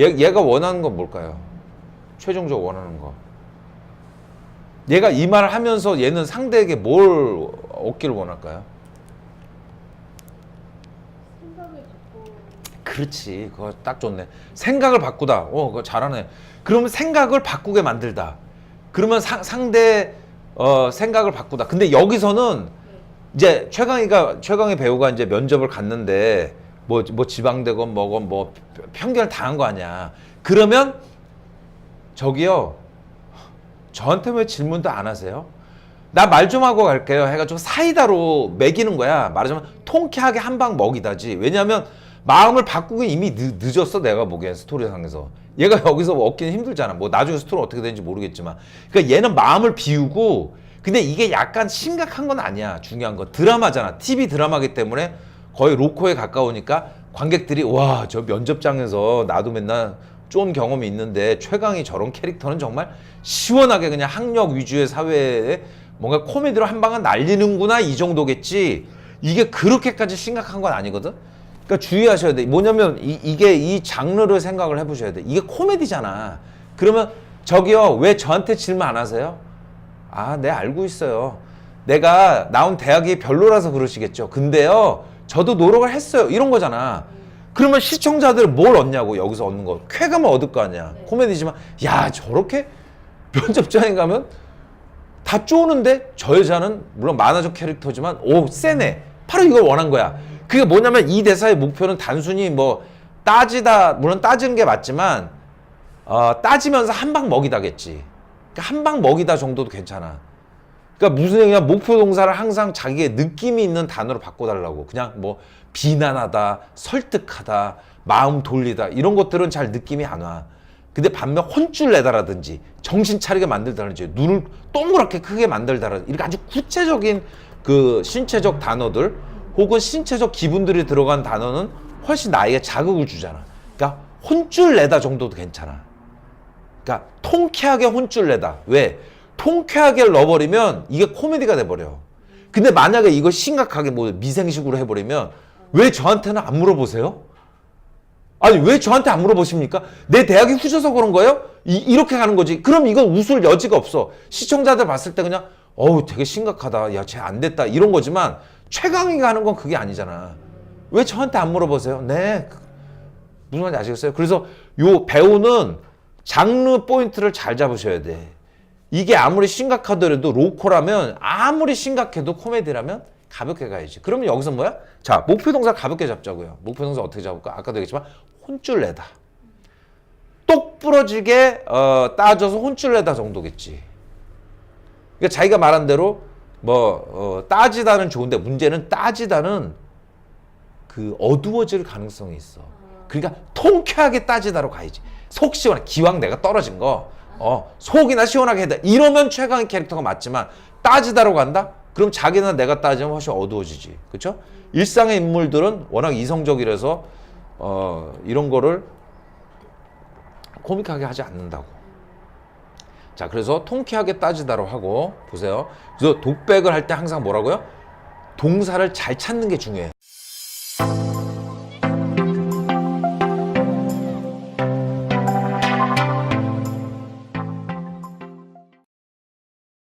얘, 얘가 원하는 건 뭘까요? 최종적으로 원하는 거. 얘가 이 말을 하면서 얘는 상대에게 뭘 얻기를 원할까요? 그렇지. 그거 딱 좋네. 생각을 바꾸다. 어, 그거 잘하네. 그러면 생각을 바꾸게 만들다. 그러면 상, 상대 어, 생각을 바꾸다. 근데 여기서는 네. 이제 최강희가 최강희 배우가 이제 면접을 갔는데 뭐 뭐 지방대건 뭐건 뭐 편견을 당한 거 아니야. 그러면 저기요. 저한테 왜 질문도 안 하세요? 나 말 좀 하고 갈게요. 해가지고 사이다로 매기는 거야. 말하자면 통쾌하게 한 방 먹이다지. 왜냐하면 마음을 바꾸기 이미 늦, 늦었어. 내가 보기엔 스토리상에서. 얘가 여기서 얻기는 힘들잖아. 뭐 나중에 스토리 어떻게 되는지 모르겠지만. 그러니까 얘는 마음을 비우고 근데 이게 약간 심각한 건 아니야. 중요한 건 드라마잖아. TV 드라마기 때문에 거의 로코에 가까우니까 관객들이 와 저 면접장에서 나도 맨날 쫀 경험이 있는데 최강이 저런 캐릭터는 정말 시원하게 그냥 학력 위주의 사회에 뭔가 코미디로 한 방은 날리는구나 이 정도겠지. 이게 그렇게까지 심각한 건 아니거든? 그러니까 주의하셔야 돼. 뭐냐면 이, 이게 이 장르를 생각을 해보셔야 돼. 이게 코미디잖아. 그러면 저기요 왜 저한테 질문 안 하세요? 아, 네, 알고 있어요. 내가 나온 대학이 별로라서 그러시겠죠. 근데요, 저도 노력을 했어요. 이런 거잖아. 그러면 시청자들은 뭘 얻냐고, 여기서 얻는 거. 쾌감을 얻을 거 아니야. 코미디지만, 야, 저렇게 면접장에 가면 다 쪼는데 저 여자는 물론 만화적 캐릭터지만, 오, 세네. 바로 이걸 원한 거야. 그게 뭐냐면 이 대사의 목표는 단순히 뭐 따지다, 물론 따지는 게 맞지만, 어, 따지면서 한 방 먹이다겠지. 그러니까 한 방 먹이다 정도도 괜찮아. 그러니까 무슨 얘기냐 목표 동사를 항상 자기의 느낌이 있는 단어로 바꿔달라고. 그냥 뭐 비난하다, 설득하다, 마음 돌리다 이런 것들은 잘 느낌이 안 와. 근데 반면 혼쭐 내다라든지 정신 차리게 만들다든지 눈을 동그랗게 크게 만들다라든지 이렇게 아주 구체적인 그 신체적 단어들 혹은 신체적 기분들이 들어간 단어는 훨씬 나에게 자극을 주잖아. 그러니까 혼쭐 내다 정도도 괜찮아. 그러니까 통쾌하게 혼쭐 내다. 왜? 통쾌하게 넣어버리면 이게 코미디가 돼버려. 근데 만약에 이걸 심각하게 뭐 미생식으로 해버리면 왜 저한테는 안 물어보세요? 아니 왜 저한테 안 물어보십니까? 내 대학이 후져서 그런 거예요? 이, 렇게 가는 거지. 그럼 이건 웃을 여지가 없어. 시청자들 봤을 때 그냥 어우 되게 심각하다. 야 쟤 안 됐다. 이런 거지만 최강희가 하는 건 그게 아니잖아. 왜 저한테 안 물어보세요? 네. 그- 무슨 말인지 아시겠어요? 그래서 요 배우는 장르 포인트를 잘 잡으셔야 돼. 이게 아무리 심각하더라도 로코라면 아무리 심각해도 코미디라면 가볍게 가야지. 그러면 여기서 뭐야? 자, 목표 동사 가볍게 잡자고요. 목표 동사 어떻게 잡을까? 아까도 얘기했지만 혼쭐 내다. 똑 부러지게 어, 따져서 혼쭐 내다 정도겠지. 그러니까 자기가 말한 대로 뭐 어, 따지다는 좋은데 문제는 따지다는 그 어두워질 가능성이 있어. 그러니까 통쾌하게 따지다로 가야지. 속 시원해. 기왕 내가 떨어진 거, 어, 속이나 시원하게 해다. 이러면 최강의 캐릭터가 맞지만 따지다로 간다? 그럼 자기나 내가 따지면 훨씬 어두워지지. 그쵸? 일상의 인물들은 워낙 이성적이라서, 어, 이런 거를 코믹하게 하지 않는다고. 자, 그래서 통쾌하게 따지다로 하고, 보세요. 그래서 독백을 할 때 항상 뭐라고요? 동사를 잘 찾는 게 중요해.